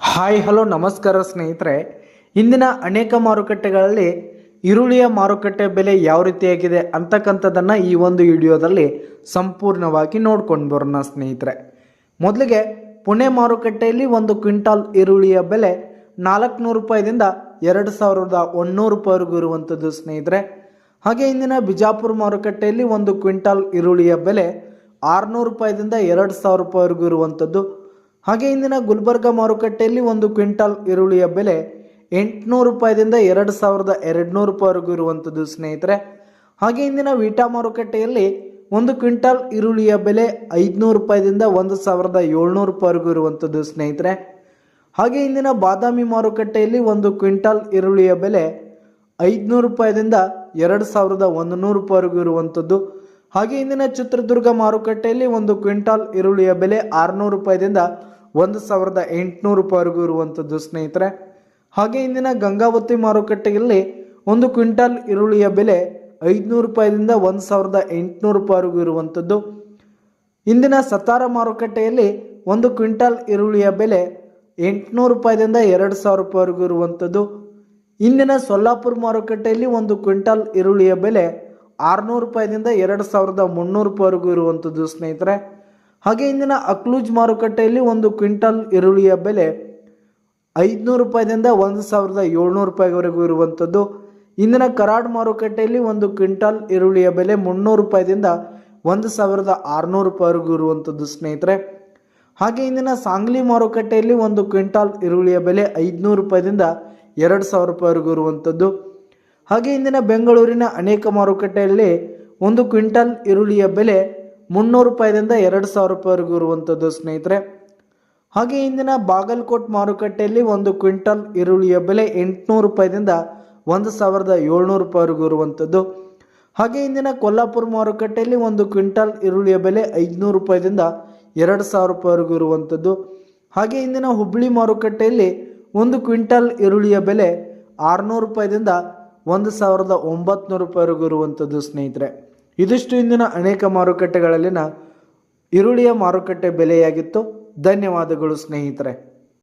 Hi, hello, ನಮಸ್ಕಾರ ಸ್ನೇಹಿತರೆ. ಇಂದಿನ ಅನೇಕ ಮಾರುಕಟ್ಟೆಗಳಲ್ಲಿ ಈರುಳ್ಳಿಯ ಮಾರುಕಟ್ಟೆ ಬೆಲೆ ಯಾವ ರೀತಿಯಾಗಿದೆ ಅಂತಕ್ಕಂಥದ್ದನ್ನು ಈ ಒಂದು ವಿಡಿಯೋದಲ್ಲಿ ಸಂಪೂರ್ಣವಾಗಿ ನೋಡ್ಕೊಂಡು ಬರೋಣ ಸ್ನೇಹಿತರೆ. ಮೊದಲಿಗೆ ಪುಣೆ ಮಾರುಕಟ್ಟೆಯಲ್ಲಿ ಒಂದು ಕ್ವಿಂಟಾಲ್ ಈರುಳ್ಳಿಯ ಬೆಲೆ ನಾಲ್ಕುನೂರು ರೂಪಾಯಿದಿಂದ ಎರಡು ಸಾವಿರದ ಒನ್ನೂರು ರೂಪಾಯಿವರೆಗೂ ಇರುವಂಥದ್ದು ಸ್ನೇಹಿತರೆ. ಹಾಗೆ ಇಂದಿನ ಬಿಜಾಪುರ ಮಾರುಕಟ್ಟೆಯಲ್ಲಿ ಒಂದು ಕ್ವಿಂಟಾಲ್ ಈರುಳ್ಳಿಯ ಬೆಲೆ ಆರುನೂರು ರೂಪಾಯಿದಿಂದ ಎರಡು ಸಾವಿರ ರೂಪಾಯಿವರೆಗೂ ಇರುವಂಥದ್ದು. ಹಾಗೆ ಇಂದಿನ ಗುಲ್ಬರ್ಗ ಮಾರುಕಟ್ಟೆಯಲ್ಲಿ ಒಂದು ಕ್ವಿಂಟಾಲ್ ಈರುಳ್ಳಿಯ ಬೆಲೆ ಎಂಟುನೂರು ರೂಪಾಯಿದಿಂದ ಎರಡು ಸಾವಿರದ ಎರಡುನೂರು ರೂಪಾಯಿವರೆಗೂ ಇರುವಂಥದ್ದು, ಸ್ನೇಹಿತರೆ. ಹಾಗೆ ಇಂದಿನ ವೀಟಾ ಮಾರುಕಟ್ಟೆಯಲ್ಲಿ ಒಂದು ಕ್ವಿಂಟಾಲ್ ಈರುಳ್ಳಿಯ ಬೆಲೆ ಐದುನೂರು ರೂಪಾಯಿದಿಂದ ಒಂದು ಸಾವಿರದ ಏಳ್ನೂರು ರೂಪಾಯಿವರೆಗೂ ಇರುವಂಥದ್ದು, ಸ್ನೇಹಿತರೆ. ಹಾಗೆ ಇಂದಿನ ಬಾದಾಮಿ ಮಾರುಕಟ್ಟೆಯಲ್ಲಿ ಒಂದು ಕ್ವಿಂಟಾಲ್ ಈರುಳ್ಳಿಯ ಬೆಲೆ ಐದುನೂರು ರೂಪಾಯಿದಿಂದ ಎರಡು ಸಾವಿರದ ಒಂದು ನೂರು ರೂಪಾಯಿವರೆಗೂ ಇರುವಂಥದ್ದು. ಹಾಗೆ ಇಂದಿನ ಚಿತ್ರದುರ್ಗ ಮಾರುಕಟ್ಟೆಯಲ್ಲಿ ಒಂದು ಕ್ವಿಂಟಾಲ್ ಈರುಳ್ಳಿಯ ಬೆಲೆ ಆರುನೂರು ರೂಪಾಯಿದಿಂದ ಒಂದು ಸಾವಿರದ ಎಂಟುನೂರು ರೂಪಾಯಿವರೆಗೂ ಇರುವಂಥದ್ದು ಸ್ನೇಹಿತರೆ. ಹಾಗೆ ಇಂದಿನ ಗಂಗಾವತಿ ಮಾರುಕಟ್ಟೆಯಲ್ಲಿ ಒಂದು ಕ್ವಿಂಟಾಲ್ ಈರುಳ್ಳಿಯ ಬೆಲೆ ಐದುನೂರು ರೂಪಾಯಿದಿಂದ ಒಂದು ಸಾವಿರದ ಎಂಟುನೂರು ರೂಪಾಯಿವರೆಗೂ ಇರುವಂಥದ್ದು ಇಂದಿನ ಸತಾರ ಮಾರುಕಟ್ಟೆಯಲ್ಲಿ ಒಂದು ಕ್ವಿಂಟಾಲ್ ಈರುಳ್ಳಿಯ ಬೆಲೆ ಎಂಟುನೂರು ರೂಪಾಯಿದಿಂದ ಎರಡು ಸಾವಿರ ರೂಪಾಯಿವರೆಗೂ ಇರುವಂಥದ್ದು ಇಂದಿನ ಸೊಲ್ಲಾಪುರ ಮಾರುಕಟ್ಟೆಯಲ್ಲಿ ಒಂದು ಕ್ವಿಂಟಾಲ್ ಈರುಳ್ಳಿಯ ಬೆಲೆ ಆರುನೂರು ರೂಪಾಯಿದಿಂದ ಎರಡು ಸಾವಿರದ ಮುನ್ನೂರು ರೂಪಾಯಿವರೆಗೂ ಇರುವಂಥದ್ದು ಸ್ನೇಹಿತರೆ. ಹಾಗೆ ಇಂದಿನ ಅಕ್ಲೂಜ್ ಮಾರುಕಟ್ಟೆಯಲ್ಲಿ ಒಂದು ಕ್ವಿಂಟಲ್ ಈರುಳ್ಳಿಯ ಬೆಲೆ ಐದುನೂರು ರೂಪಾಯಿದಿಂದ ಒಂದು ಸಾವಿರದ ಏಳ್ನೂರು ರೂಪಾಯಿವರೆಗೂ ಇರುವಂಥದ್ದು. ಇಂದಿನ ಕರಾಡ್ ಮಾರುಕಟ್ಟೆಯಲ್ಲಿ ಒಂದು ಕ್ವಿಂಟಲ್ ಈರುಳ್ಳಿಯ ಬೆಲೆ ಮುನ್ನೂರು ರೂಪಾಯಿದಿಂದ ಒಂದು ಸಾವಿರದ ಆರುನೂರು ರೂಪಾಯಿವರೆಗೂ ಇರುವಂಥದ್ದು ಸ್ನೇಹಿತರೆ. ಹಾಗೆ ಇಂದಿನ ಸಾಂಗ್ಲಿ ಮಾರುಕಟ್ಟೆಯಲ್ಲಿ ಒಂದು ಕ್ವಿಂಟಾಲ್ ಈರುಳ್ಳಿಯ ಬೆಲೆ ಐದುನೂರು ರೂಪಾಯಿದಿಂದ ಎರಡು ಸಾವಿರ ರೂಪಾಯಿವರೆಗೂ ಇರುವಂಥದ್ದು. ಹಾಗೆ ಇಂದಿನ ಬೆಂಗಳೂರಿನ ಅನೇಕ ಮಾರುಕಟ್ಟೆಯಲ್ಲಿ ಒಂದು ಕ್ವಿಂಟಲ್ ಈರುಳ್ಳಿಯ ಬೆಲೆ ಮುನ್ನೂರು ರೂಪಾಯಿದಿಂದ ಎರಡು ಸಾವಿರ ರೂಪಾಯಿವರೆಗೂ ಇರುವಂಥದ್ದು ಸ್ನೇಹಿತರೆ. ಹಾಗೆ ಇಂದಿನ ಬಾಗಲಕೋಟ್ ಮಾರುಕಟ್ಟೆಯಲ್ಲಿ ಒಂದು ಕ್ವಿಂಟಲ್ ಈರುಳ್ಳಿಯ ಬೆಲೆ ಎಂಟುನೂರು ರೂಪಾಯಿದಿಂದ ಒಂದು ಸಾವಿರದ ಏಳ್ನೂರು ರೂಪಾಯಿವರೆಗೂ ಇರುವಂಥದ್ದು. ಹಾಗೆ ಇಂದಿನ ಕೊಲ್ಲಾಪುರ ಮಾರುಕಟ್ಟೆಯಲ್ಲಿ ಒಂದು ಕ್ವಿಂಟಲ್ ಈರುಳ್ಳಿಯ ಬೆಲೆ ಐದುನೂರು ರೂಪಾಯಿದಿಂದ ಎರಡು ಸಾವಿರ ರೂಪಾಯಿವರೆಗೂ ಇರುವಂಥದ್ದು. ಹಾಗೆ ಇಂದಿನ ಹುಬ್ಬಳ್ಳಿ ಮಾರುಕಟ್ಟೆಯಲ್ಲಿ ಒಂದು ಕ್ವಿಂಟಲ್ ಈರುಳ್ಳಿಯ ಬೆಲೆ ಆರುನೂರು ರೂಪಾಯಿದಿಂದ ಒಂದು ಸಾವಿರದ ಒಂಬತ್ತು ರೂಪಾಯಿವರೆಗೂ ಇರುವಂಥದ್ದು ಸ್ನೇಹಿತರೆ. ಇದಿಷ್ಟು ಇಂದಿನ ಅನೇಕ ಮಾರುಕಟ್ಟೆಗಳಲ್ಲಿನ ಈರುಳ್ಳಿಯ ಮಾರುಕಟ್ಟೆ ಬೆಲೆಯಾಗಿತ್ತು. ಧನ್ಯವಾದಗಳು ಸ್ನೇಹಿತರೆ.